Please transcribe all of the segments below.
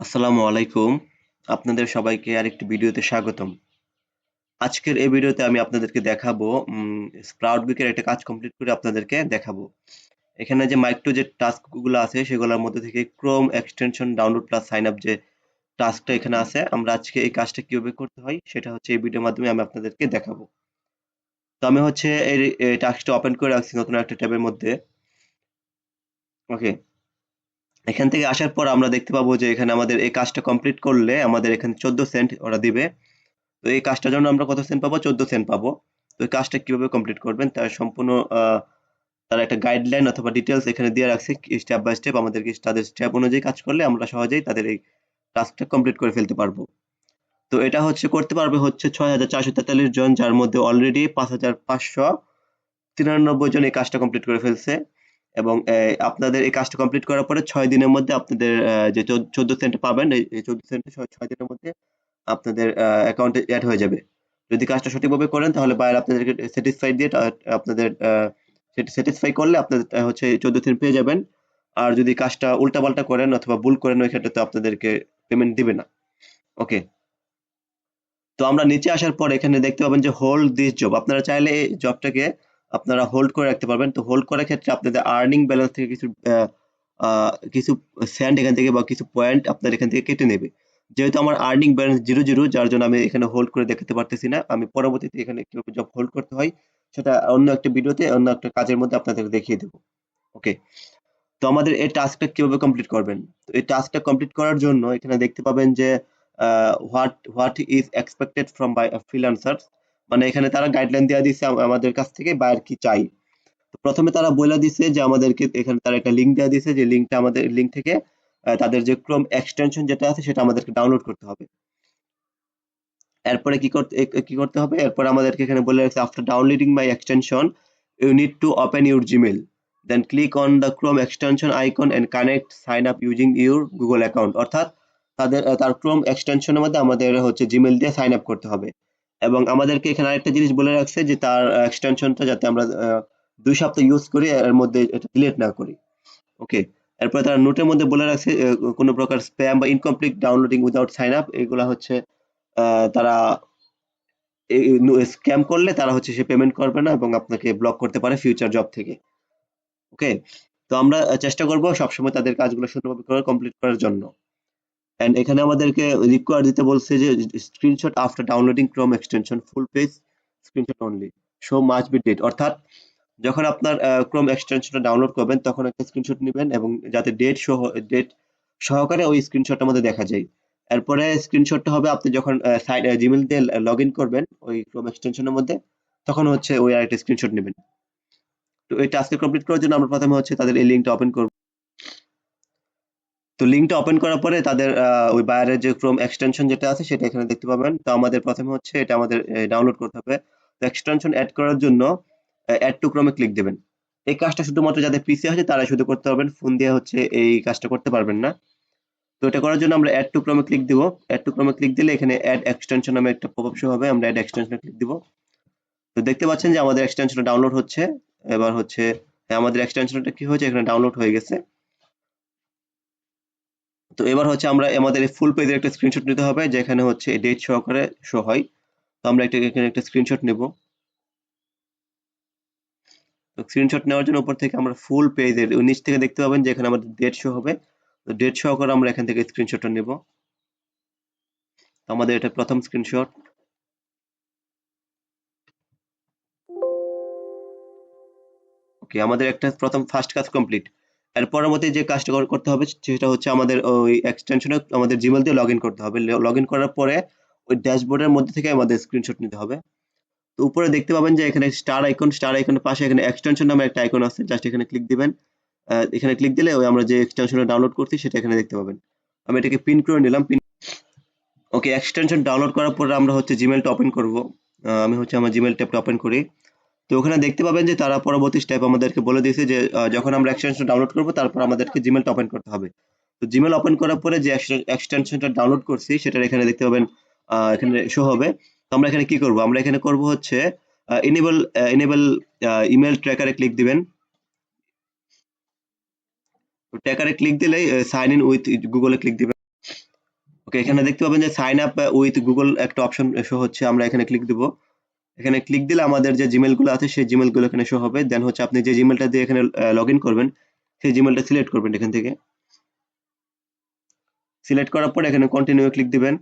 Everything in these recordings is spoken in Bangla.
আসসালামু আলাইকুম। আপনাদের সবাইকে আরেকটি ভিডিওতে স্বাগতম। আজকের এই ভিডিওতে আমি আপনাদেরকে দেখাবো স্প্রাউট উইকের একটা কাজ কমপ্লিট করে আপনাদেরকে দেখাবো। এখানে যে মাইক্রো যে টাস্কগুলো আছে, সেগুলোর মধ্যে থেকে Chrome extension download plus sign up যে টাস্কটা এখানে আছে, আমরা আজকে এই কাজটা কীভাবে করতে হয়, সেটা হচ্ছে এই ভিডিওর মাধ্যমে আমি আপনাদেরকে দেখাবো। তো আমি হচ্ছে এই টাস্কটা ওপেন করে রাখছি নতুন একটা ট্যাবের মধ্যে। ওকে এখান থেকে আসার পর আমরা দেখতে পাবো যে এখানে আমাদের এই কাজটা কমপ্লিট করলে আমাদের এখানে চোদ্দ সেন্ট ওরা দিবে। তো এই কাজটার জন্য আমরা কত সেন্ট পাবো? চোদ্দ সেন্ট পাবো। তো এই কাজটা কীভাবে কমপ্লিট করবেন? তার সম্পূর্ণ তার একটা গাইডলাইন অথবা ডিটেলস এখানে দিয়ে রাখছে স্টেপ বাই স্টেপ আমাদেরকে তাদের স্টেপ অনুযায়ী কাজ করলে আমরা সহজেই তাদের এই টাস্কটা কমপ্লিট করে ফেলতে পারব। তো এটা হচ্ছে, করতে পারবে হচ্ছে ছয় হাজার চারশো তেতাল্লিশ জন, যার মধ্যে অলরেডি পাঁচ হাজার পাঁচশো তিরানব্বই জন এই কাজটা কমপ্লিট করে ফেলছে। এবং আপনাদের এই কাজটা কমপ্লিট করার পরে ছয় দিনের মধ্যে আপনাদের যে চোদ্দ সেন্ট পাবেন, এই চোদ্দ সেন্ট ছয় দিনের মধ্যে আপনাদের অ্যাকাউন্টে অ্যাড হয়ে যাবে। যদি কাজটা সঠিকভাবে করেন, তাহলে বাইরে আপনাদেরকে স্যাটিসফাইড দিয়ে আপনাদের স্যাটিসফাই করলে আপনাদের হচ্ছে চোদ্দ সেন্ট পেয়ে যাবেন। আর যদি কাজটা উল্টাপাল্টা করেন অথবা ভুল করেন, ওই ক্ষেত্রে তো আপনাদেরকে পেমেন্ট দিবে না। ওকে তো আমরা নিচে আসার পর এখানে দেখতে পাবেন যে হোল্ড দিস জব আপনারা চাইলে এই জবটাকে আপনারা হোল্ড করে রাখতে পারবেন। তো হোল্ড করার ক্ষেত্রে আপনাদের আর্নিং ব্যালেন্স থেকে কিছু কিছু সেন্ট এখান থেকে বা কিছু পয়েন্ট আপনার এখান থেকে কেটে নেবে। যেহেতু আমার আর্নিং ব্যালেন্স জিরো জিরো যার জন্য আমি এখানে হোল্ড করে দেখাতে পারতেছি না। আমি পরবর্তীতে এখানে কীভাবে জব হোল্ড করতে হয়, সেটা অন্য একটা ভিডিওতে অন্য একটা কাজের মধ্যে আপনাদের দেখিয়ে দেবো। ওকে তো আমাদের এই টাস্কটা কীভাবে কমপ্লিট করবেন? তো এই টাস্কটা কমপ্লিট করার জন্য এখানে দেখতে পাবেন যে what what is expected from by freelancers মানে এখানে তারা গাইডলাইন দেওয়া দিচ্ছে আমাদের কাছ থেকে বায়ার কি চাই। প্রথমে তারা বলে দিছে যে আমাদেরকে এখানে তারা একটা লিঙ্ক দেওয়া দিছে যে লিঙ্কটা আমাদের লিঙ্ক থেকে তাদের যে ক্রোম এক্সটেনশন যেটা আছে সেটা আমাদেরকে ডাউনলোড করতে হবে। এরপরে কি করতে কি করতে হবে? এরপরে আমাদেরকে এখানে বলে রাখছে after downloading my extension you need to open your Gmail then click on the Chrome extension icon and connect sign up using your Google account অর্থাৎ তাদের, তার ক্রোম এক্সটেনশনের মধ্যে আমাদের হচ্ছে জিমেল দিয়ে সাইন আপ করতে হবে। এবং আমাদেরকে এখানে আরেকটা জিনিস বলে রাখছে যে তার এক্সটেনশনটা যাতে আমরা দুই সপ্তাহ ইউজ করি, এর মধ্যে এটা ডিলিট না করি। ওকে এরপরে তারা নোটের মধ্যে বলে রাখছে কোনো প্রকার স্প্যাম বা incomplete downloading without sign up এগুলো হচ্ছে তারা স্ক্যাম করলে তারা হচ্ছে সে পেমেন্ট করবে না এবং আপনাকে ব্লক করতে পারে ফিউচার জব থেকে। ওকে তো আমরা চেষ্টা করব সবসময় তাদের কাজগুলো সুন্দরভাবে কমপ্লিট করার জন্য। এন্ড এখানে আমাদেরকে রিকোয়ার দিতে বলছে যে screenshot after downloading Chrome extension full page screenshot only show much be date অর্থাৎ যখন আপনার ক্রোম এক্সটেনশনটা ডাউনলোড করবেন, তখন একটা স্ক্রিনশট নেবেন এবং যাতে ডেট সহ ডেট সহকারে ওই স্ক্রিনশটটা আমাদের দেখা যায়। এরপরে স্ক্রিনশটটা হবে আপনি যখন সাইট জিমেল দিয়ে লগ ইন করবেন, ওই ক্রোম এক্সটেনশনের মধ্যে, তখন হচ্ছে ওই আরেকটা স্ক্রিনশট নেবেন। তো এই টাস্কে কমপ্লিট করার জন্য আমরা প্রথমে হচ্ছে তাদের এই লিঙ্কটা ওপেন করব। তো লিঙ্কটা ওপেন করার পরে তাদের ওই বায়ারের যে ক্রোম এক্সটেনশন যেটা আছে সেটা এখানে দেখতে পাবেন। তো আমাদের প্রথমে হচ্ছে এটা আমাদের ডাউনলোড করতে হবে। তো এক্সটেনশন অ্যাড করার জন্য অ্যাড টু ক্রোমে ক্লিক দেবেন। এই কাজটা শুধুমাত্র যাদের পিসি আছে তারা শুধু করতে পারবেন। ফোন দিয়ে হচ্ছে এই কাজটা করতে পারবেন না। তো এটা করার জন্য আমরা অ্যাড টু ক্রোমে ক্লিক দিব। অ্যাড টু ক্রোমে ক্লিক দিলে এখানে অ্যাড এক্সটেনশন নামে একটা পপআপ শো হবে। আমরা অ্যাড এক্সটেনশনে ক্লিক দিব। তো দেখতে পাচ্ছেন যে আমাদের এক্সটেনশনটা ডাউনলোড হচ্ছে। এবার হচ্ছে আমাদের এক্সটেনশনটা কি হয়েছে? এখানে ডাউনলোড হয়ে গেছে। তো এবার হচ্ছে আমরা আমাদের ফুল পেজের একটা স্ক্রিনশট নিতে হবে, যেখানে হচ্ছে ডেট সহকারে শো হয়। তো আমরা একটা এখানে একটা স্ক্রিনশট নেব। তো স্ক্রিনশট নেওয়ার জন্য উপর থেকে আমরা ফুল পেজের নিচ থেকে দেখতে পাবেন যে এখানে আমাদের ডেট শো হবে। তো ডেট সহকারে আমরা এখান থেকে স্ক্রিনশটটা নেব। আমাদের এটা প্রথম স্ক্রিনশট ওকে আমাদের একটা প্রথম ফার্স্ট কাজ কমপ্লিট এর পরবর্তী যে কাজটা করতে হবে সেটা হচ্ছে আমাদের ওই এক্সটেনশনে আমাদের জিমেল দিয়ে লগ করতে হবে। লগ করার পরে ওই ড্যাশবোর্ডের মধ্যে থেকে আমাদের স্ক্রিনশট নিতে হবে। তো উপরে দেখতে পাবেন যে এখানে স্টার আইকন স্টার আইকনের পাশে এখানে এক্সটেনশন নামে একটা আইকন আছে জাস্ট এখানে ক্লিক দিবেন। এখানে ক্লিক দিলে ওই আমরা যে এক্সটেনশনটা ডাউনলোড করছি সেটা এখানে দেখতে পাবেন। আমি এটাকে পিন করে নিলাম পিন ওকে এক্সটেনশন ডাউনলোড করার পরে আমরা হচ্ছে জিমেলটা ওপেন করব। আমি হচ্ছে আমার জিমেল ট্যাবটা ওপেন করি। তো ওখানে দেখতে পাবেন যে তারা পরবর্তী স্টেপ আমাদেরকে বলে দিয়েছে যে যখন আমরা এক্সটেনশন ডাউনলোড করব, তারপর আমাদেরকে জিমেলটা ওপেন করতে হবে। তো জিমেল ওপেন করার পরে যে এক্সটেনশনটা ডাউনলোড করছি সেটা এখানে দেখতে পাবেন এখানে শো হবে। তো আমরা এখানে কি করব? আমরা এখানে করব হচ্ছে এনেবল এনেবল ইমেল ট্র্যাকারে ক্লিক দিবেন। ট্র্যাকারে ক্লিক দিলেই সাইন ইন উইথ গুগলে ক্লিক দিবেন। ওকে এখানে দেখতে পাবেন যে সাইন আপ উইথ গুগল একটা অপশন শো হচ্ছে, আমরা এখানে ক্লিক দিব। এখানে ক্লিক দিলে আমাদের যে জিমেলগুলো আছে, সেই জিমেলগুলো এখানে শো হবে। দেন হচ্ছে আপনি যে জিমেলটা দিয়ে এখানে লগ করবেন, সেই জিমেলটা সিলেক্ট করবেন এখান থেকে। সিলেক্ট করার পর এখানে কন্টিনিউ ক্লিক দিবেন।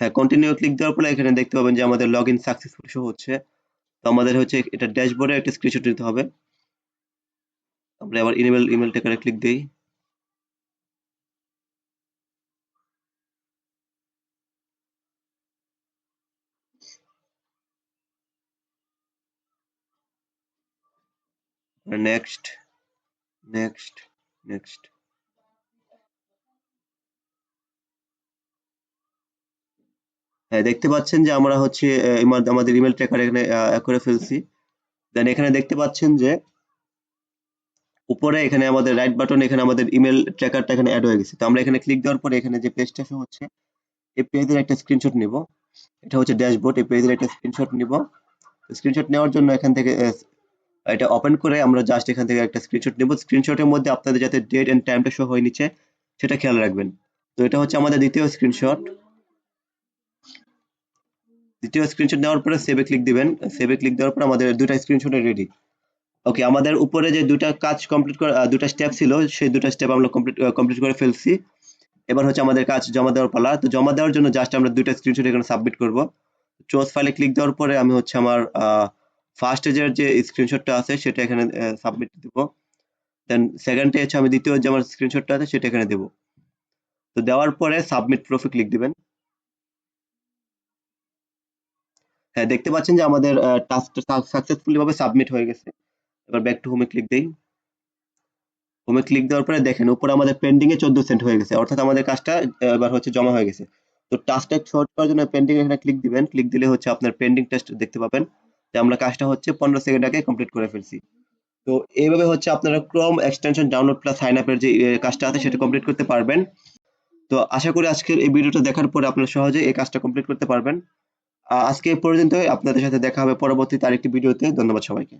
হ্যাঁ কন্টিনিউ ক্লিক দেওয়ার পরে এখানে দেখতে পাবেন যে আমাদের লগ ইন সাকসেসফুল শো হচ্ছে। তো আমাদের হচ্ছে এটা ড্যাশবোর্ডে একটা স্ক্রিনশট নিতে হবে। আমরা আবার ইমেল ইমেলটা করে ক্লিক দেই। নেক্সট নেক্সট নেক্সট হ্যাঁ দেখতে পাচ্ছেন যে আমরা হচ্ছে আমাদের ইমেল ট্র্যাকার এখানে করে ফেলছি। দেন এখানে দেখতে পাচ্ছেন যে উপরে এখানে আমাদের রাইট বাটন এখানে আমাদের ইমেল ট্র্যাকারটা এখানে অ্যাড হয়ে গেছে। তো আমরা এখানে ক্লিক দেওয়ার পরে এখানে যে পেজটা শো হচ্ছে, এই পেজের একটা স্ক্রিনশট নিব। এটা হচ্ছে ড্যাশবোর্ড এই পেজের একটা স্ক্রিনশট নিব। স্ক্রিনশট নেওয়ার জন্য এখান থেকে এটা ওপেন করে আমরা জাস্ট এখান থেকে একটা স্ক্রিনশট নেব। স্ক্রিনশটের মধ্যে আপনাদের যাতে ডেট এন্ড টাইমটা শো হয় নিচে, সেটা খেয়াল রাখবেন। তো এটা হচ্ছে আমাদের দ্বিতীয় স্ক্রিনশট দ্বিতীয় স্ক্রিনশট নেওয়ার পরে সেভে ক্লিক দিবেন। সেভে ক্লিক দেওয়ার পর আমাদের দুটা স্ক্রিনশট রেডি ওকে আমাদের উপরে যে দুটা কাজ কমপ্লিট করা দুটা স্টেপ ছিল, সেই দুটা স্টেপ আমরা কমপ্লিট কমপ্লিট করে ফেলছি। এবার হচ্ছে আমাদের কাজ জমা দেওয়ার পালা। তো জমা দেওয়ার জন্য জাস্ট আমরা দুইটা স্ক্রিনশট এখানে সাবমিট করব। চোজ ফাইলে ক্লিক দেওয়ার পরে আমি হচ্ছে আমার ফার্স্ট এজের যে স্ক্রিনশটটা আছে, সেটা এখানে সাবমিট দিব। দেন সেকেন্ডে হচ্ছে আমি দ্বিতীয় যে আমার স্ক্রিনশটটা আছে, সেটা এখানে দেব। তো দেওয়ার পরে সাবমিট প্রুফে ক্লিক দিবেন। হ্যাঁ দেখতে পাচ্ছেন যে আমাদের টাস্কটা সাকসেসফুলি ভাবে সাবমিট হয়ে গেছে। এবার ব্যাক টু হোমে ক্লিক দেই। হোমে ক্লিক দেওয়ার পরে দেখেন, উপরে আমাদের পেন্ডিং এ চোদ্দ সেন্ট হয়ে গেছে। অর্থাৎ আমাদের কাজটা এবার হচ্ছে জমা হয়ে গেছে। তো টাস্কটা শর্ট করার জন্য পেন্ডিং এখানে ক্লিক দিবেন। ক্লিক দিলে হচ্ছে আপনার পেন্ডিং টেস্ট দেখতে পাবেন। যে আমরা কাজটা হচ্ছে পনেরো সেকেন্ড আগে কমপ্লিট করে ফেলছি। তো এইভাবে হচ্ছে আপনারা ক্রম এক্সটেনশন ডাউনলোড প্লাস সাইন আপের যে কাজটা আছে সেটা কমপ্লিট করতে পারবেন। তো আশা করি আজকের এই ভিডিওটা দেখার পরে আপনারা সহজে এই কাজটা কমপ্লিট করতে পারবেন। আজকে এই পর্যন্ত আপনাদের সাথে দেখা হবে পরবর্তীতে আরেকটি ভিডিওতে। ধন্যবাদ সবাইকে।